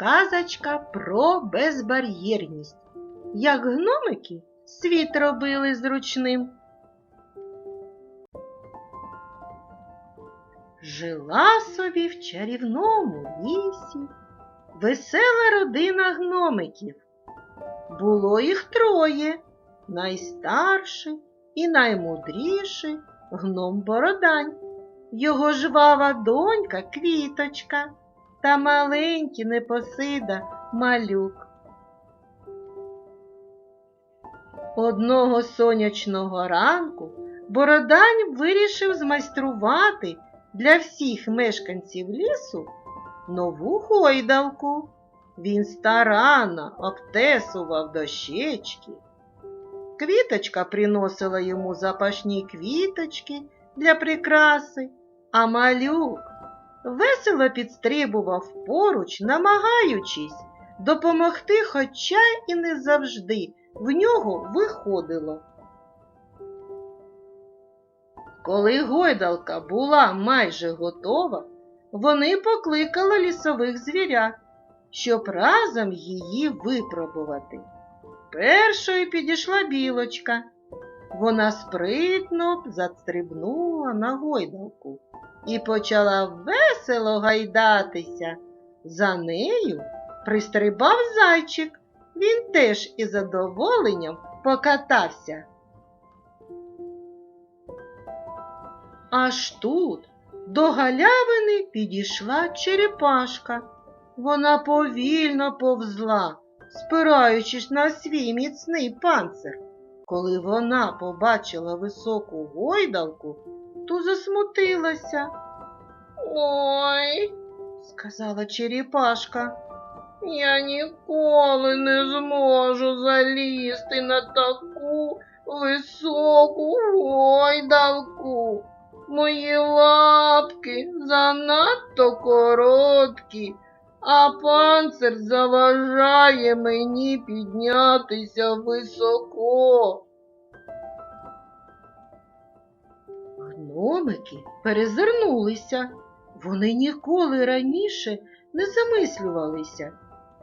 Казочка про безбар'єрність. Як гномики світ робили зручним. Жила собі в чарівному лісі весела родина гномиків. Було їх троє, найстарший і наймудріший гном Бородань, його жвава донька Квіточка та маленький непосида малюк. Одного сонячного ранку Бородань вирішив змайструвати для всіх мешканців лісу нову гойдалку. Він старанно обтесував дощечки. Квіточка приносила йому запашні квіточки для прикраси, а малюк весело підстрибував поруч, намагаючись допомогти, хоча і не завжди в нього виходило. Коли гойдалка була майже готова, вони покликали лісових звірят, щоб разом її випробувати. Першою підійшла білочка. Вона спритно застрибнула на гойдалку і почала весело гайдатися. За нею пристрибав зайчик. Він теж із задоволенням покатався. Аж тут до галявини підійшла черепашка. Вона повільно повзла, спираючись на свій міцний панцир. Коли вона побачила високу гойдалку, то засмутилася. Ой, сказала черепашка, я ніколи не зможу залізти на таку високу гойдалку. Мої лапки занадто короткі, а панцир заважає мені піднятися високо. Гномики перезирнулися. Вони ніколи раніше не замислювалися,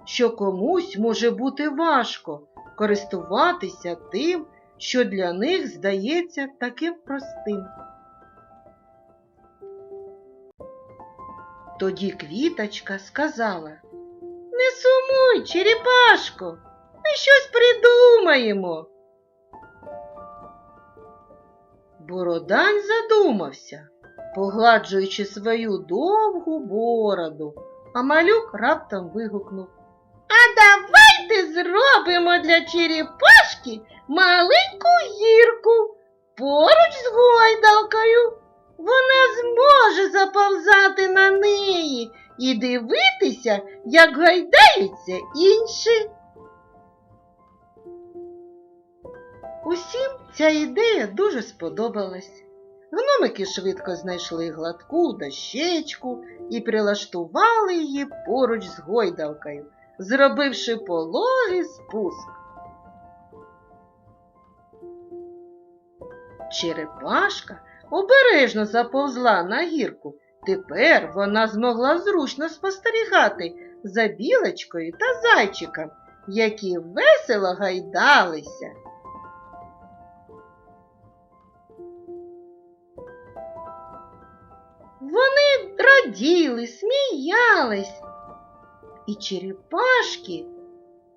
що комусь може бути важко користуватися тим, що для них здається таким простим. Тоді квіточка сказала Не сумуй, черепашко, ми щось придумаємо. Бородань задумався, погладжуючи свою довгу бороду, а малюк раптом вигукнув А давайте зробимо для черепашки маленьку гірку поруч з гойдалкою. Вона зможе заповзати на неї і дивитися, як гайдаються інші. Усім ця ідея дуже сподобалась. Гномики швидко знайшли гладку дощечку і прилаштували її поруч з гойдалкою, зробивши пологий спуск. Черепашка обережно заповзла на гірку. Тепер вона змогла зручно спостерігати за білочкою та зайчиком, які весело гайдалися. Вони раділи, сміялись, і черепашки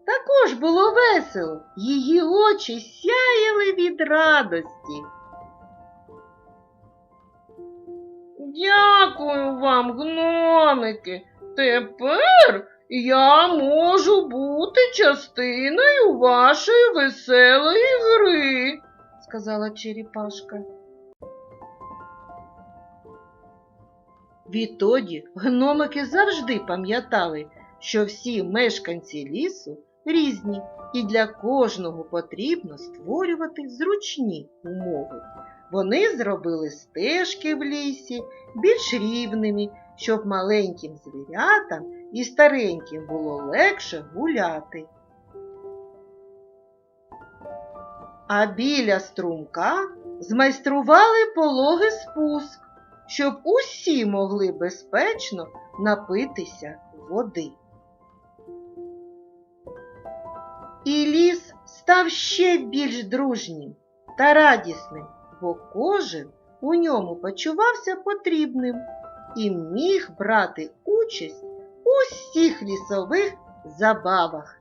також було весело, її очі сяяли від радості. Дякую вам, гномики. Тепер я можу бути частиною вашої веселої гри, сказала черепашка. Відтоді гномики завжди пам'ятали, що всі мешканці лісу різні, і для кожного потрібно створювати зручні умови. Вони зробили стежки в лісі більш рівними, щоб маленьким звірятам і стареньким було легше гуляти. А біля струмка змайстрували пологий спуск, щоб усі могли безпечно напитися води. І ліс став ще більш дружнім та радісним, бо кожен у ньому почувався потрібним і міг брати участь у всіх лісових забавах.